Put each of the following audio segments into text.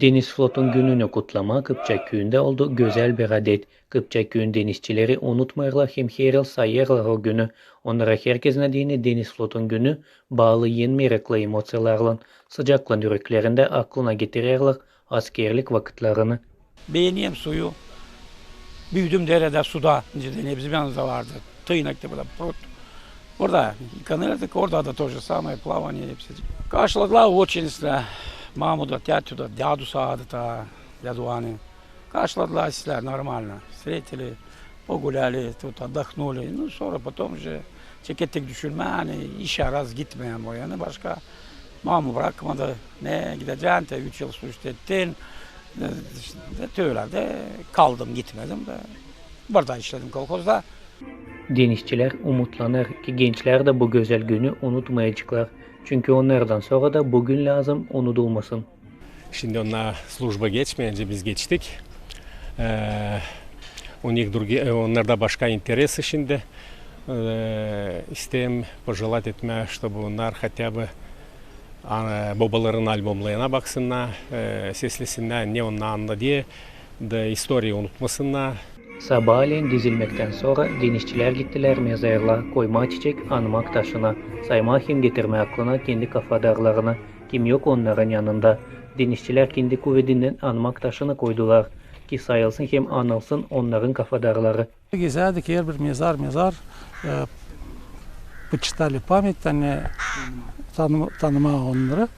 Deniz Flot'un gününü kutlama Kıpçak köyünde oldu güzel bir adet. Kıpçak köyün denizçileri unutmayırlar hem her yıl sayarlar o günü. Onlara herkes nedeni Deniz Flot'un günü bağlı yen meraklı emosiyalarla sıcaklan yüreklerinde aklına getirirler askerlik vakitlerini. Beğeniyorum suyu. Büyüdüm derede suda. Önceden hepsi yanımızda vardı. Tıynak burada prut. Orada yıkanırdık. Orada da тоже самое плавание hepsi. Karşıladılar очень istiler. Маму тятю да, дяду саdı та, дяду Ани. Karşıladılar sizler нормально. Встретили, погуляли, тут отдохнули. Ну sonra потом же çekettik düşürme hani işe raz gitmeyen o yani başka mamı bırakmadı. Ne gideceksin de 3 yıl suç ettin. Öyle kaldım gitmedim de. Burada işledim kolkozda. Denizçiler umutlanır ki gençler de bu güzel günü unutmayacaklar. Çünkü onlardan sonra da bugün lazım unutulmasın. Şimdi ona служба geçmeyince biz geçtik. Ee, у них други, e, onlarda başka interesi şimdi. Ee, isteyim пожелать etme, чтобы onlar хотя бы а, babaların albümlerine baksınlar, e, seslesinler ne onlar anla diye de historiyi unutmasınlar. Sabahleyin dizilmekten sonra denizçiler gittiler mezarlığa, koyma çiçek anmak taşına, sayma hem getirme aklına kendi kafadarlarına, kim yok onların yanında. Denizçiler kendi kuvvetinden anmak taşını koydular ki sayılsın hem anılsın onların kafadarları. Gezerdik her bir mezar mezar e, почитали память hani tanıma, tanıma onları.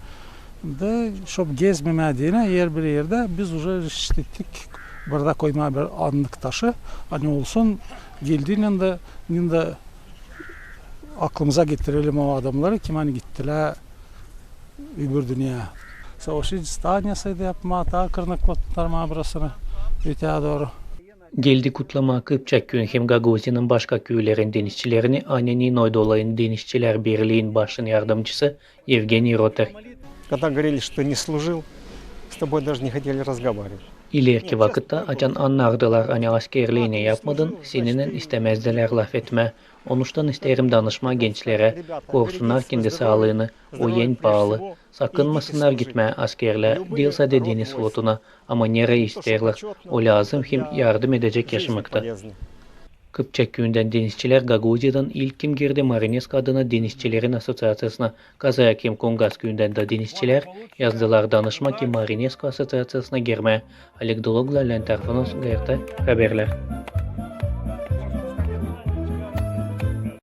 Da şop gezmemediğine yer bir yerde biz уже işlettik burada koyma bir anlık taşı hani olsun geldiğinde de yine aklımıza getirelim o adamları kim hani gittiler öbür dünya. Savaşı станиясıydı yapma ta kırnaklatırma burasını öteye doğru. Geldi kutlama Kıpçak köyün hem Gagosi'nin başka köylerin denizçilerini Annenin Oydolay'ın Denizçiler Birliği'nin başın yardımcısı Evgeny Roter. Когда говорили, что не служил, с тобой даже не хотели разговаривать. İleriki vakitte açan anlardılar hani askerliğini yapmadın, seninle istemezdiler laf etme. Onuştan isterim danışma gençlere, korsunlar kendi sağlığını, o yen pahalı. Sakınmasınlar gitme askerler, değilse de deniz flotuna, ama nereye isterler, o lazım hem yardım edecek yaşamakta. Kıpçak köyünden denizçiler Gaguzya'dan ilk kim girdi Marinesk adına Denizçilerin Assotsiatsiyasına, Kazakim Kongas köyünden de denizçiler yazdılar danışma ki Marinesk Assotsiatsiyasına girme. Alek Dologla Lentarfanos GRT haberler.